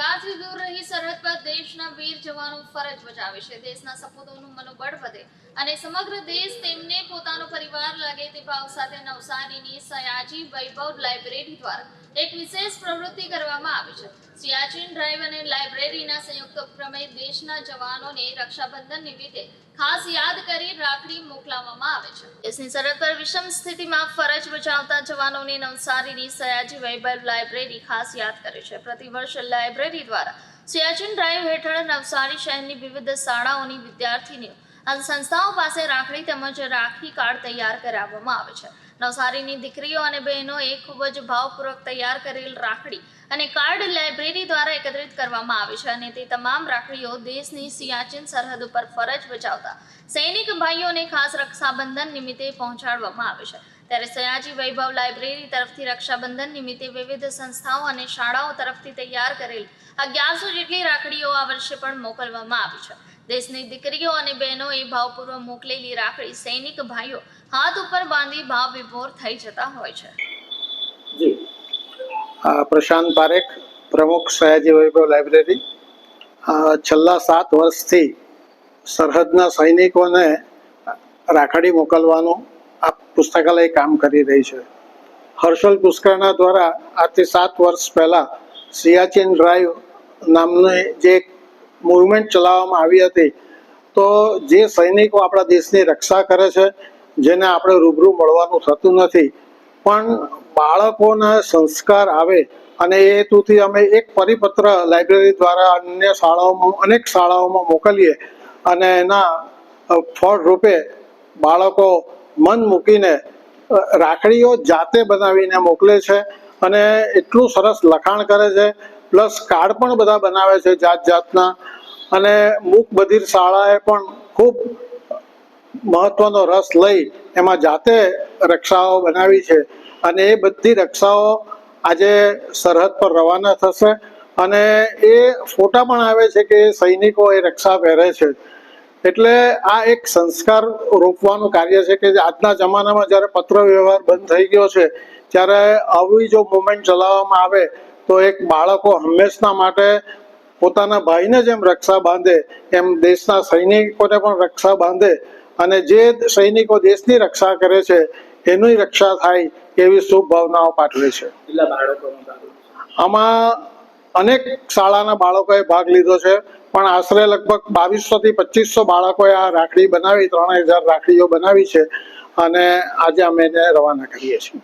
વિવાદથી દૂર રહી સરહદ પર દેશના વીર જવાનો ફરજ બજાવે છે. દેશના સપૂતોનું મનોબળ વધે અને સમગ્ર દેશ તેમને પોતાનો પરિવાર લાગે તે ભાવ સાથે નવસારીની સયાજી વૈભવ લાઇબ્રેરી દ્વારા એક વિશેષ પ્રવૃત્તિ કરવામાં આવી છે. સિયાચીન ડ્રાઈવ અને લાઇબ્રેરીના સંયુક્ત ઉપક્રમે દેશના જવાનોને રક્ષાબંધન નિમિત્તે ખાસ યાદ કરી રાખડી મોકલાવવામાં આવે છે. દેશની સરહદ પર વિષમ સ્થિતિમાં ફરજ બજાવતા જવાનોને નવસારીની સયાજી વૈભવ લાઇબ્રેરી ખાસ યાદ કરે છે. પ્રતિવર્ષ લાઇબ્રેરી દ્વારા સિયાચીન ડ્રાઈવ હેઠળ નવસારી શહેરની વિવિધ શાળાઓની વિદ્યાર્થીનીઓ અને સંસ્થાઓ પાસે રાખડી તેમજ રાખી કાર્ડ તૈયાર કરાવવામાં આવે છે. નવસારીની દીકરીઓ અને બહેનોએ ખૂબ જ ભાવપૂર્વક તૈયાર કરેલ રાખડી અને કાર્ડ લાઇબ્રેરી દ્વારા એકત્રિત કરવામાં આવે છે અને તે તમામ રાખડીઓ દેશની સિયાચીન સરહદ ઉપર ફરજ બજાવતા સૈનિક ભાઈઓને ખાસ રક્ષાબંધન નિમિત્તે પહોંચાડવામાં આવે છે. ત્યારે સયાજી વૈભવ લાઇબ્રેરી તરફથી રક્ષાબંધન નિમિત્તે વિવિધ સંસ્થાઓ અને શાળાઓ તરફથી તૈયાર કરેલ અગિયારસો જેટલી રાખડીઓ આ વર્ષે પણ મોકલવામાં આવી છે. દેશની દીકરીઓ અને બહેનોએ ભાવપૂર્વક મોકલેલી રાખડી સૈનિક ભાઈઓ હાથ ઉપર બાંધી ભાવ વિભોર થઈ જતા હોય છે. પ્રશાંત પારેખ, પ્રમુખ સયાજી વૈભવ લાઇબ્રેરી. છેલ્લા સાત વર્ષથી સરહદના સૈનિકોને રાખડી મોકલવાનું આ પુસ્તકાલય કામ કરી રહી છે. હર્ષલ પુષ્કરના દ્વારા આજથી સાત વર્ષ પહેલાં સિયાચીન ડ્રાઈવ નામની જે મુવમેન્ટ ચલાવવામાં આવી હતી તો જે સૈનિકો આપણા દેશની રક્ષા કરે છે જેને આપણે રૂબરૂ મળવાનું થતું નથી પણ બાળકોના સંસ્કાર આવે અને એ હેતુથી અમે એક પરિપત્ર લાઇબ્રેરી દ્વારા અન્ય શાળાઓમાં અનેક શાળાઓમાં મોકલીએ અને એના અ, ફળ રૂપે બાળકો મન મૂકીને રાખડીઓ જાતે બનાવીને મોકલે છે અને એટલું સરસ લખાણ કરે છે. પ્લસ કાર્ડ પણ બધા બનાવે છે જાત જાતના. અને મૂક બધીર શાળાએ પણ ખૂબ મહત્વનો રસ લઈ એમાં જાતે રક્ષાઓ બનાવી છે. અને એ બધી રક્ષાઓ આજે સરહદ પર રવાના થશે. અને એ ફોટા પણ આવે છે કે સૈનિકો એ રક્ષા પહેરે છે. એટલે આ એક સંસ્કાર રોપવાનું કાર્ય છે કે આજના જમાનામાં જ્યારે પત્ર વ્યવહાર બંધ થઈ ગયો છે ત્યારે આવી જો મુવમેન્ટ ચલાવવામાં આવે તો એક બાળકો હંમેશના માટે પોતાના ભાઈને જેમ રક્ષા બાંધે એમ દેશના સૈનિકોને પણ રક્ષા બાંધે અને જે સૈનિકો દેશની રક્ષા કરે છે એની રક્ષા થાય એવી શુભ ભાવનાઓ પાઠવે છે. આમાં અનેક શાળાના બાળકોએ ભાગ લીધો છે. પણ આશરે લગભગ બાવીસો થી પચીસો બાળકોએ આ રાખડી બનાવી ત્રણ હજાર રાખડીઓ બનાવી છે. અને આજે અમે રવાના કરીએ છીએ.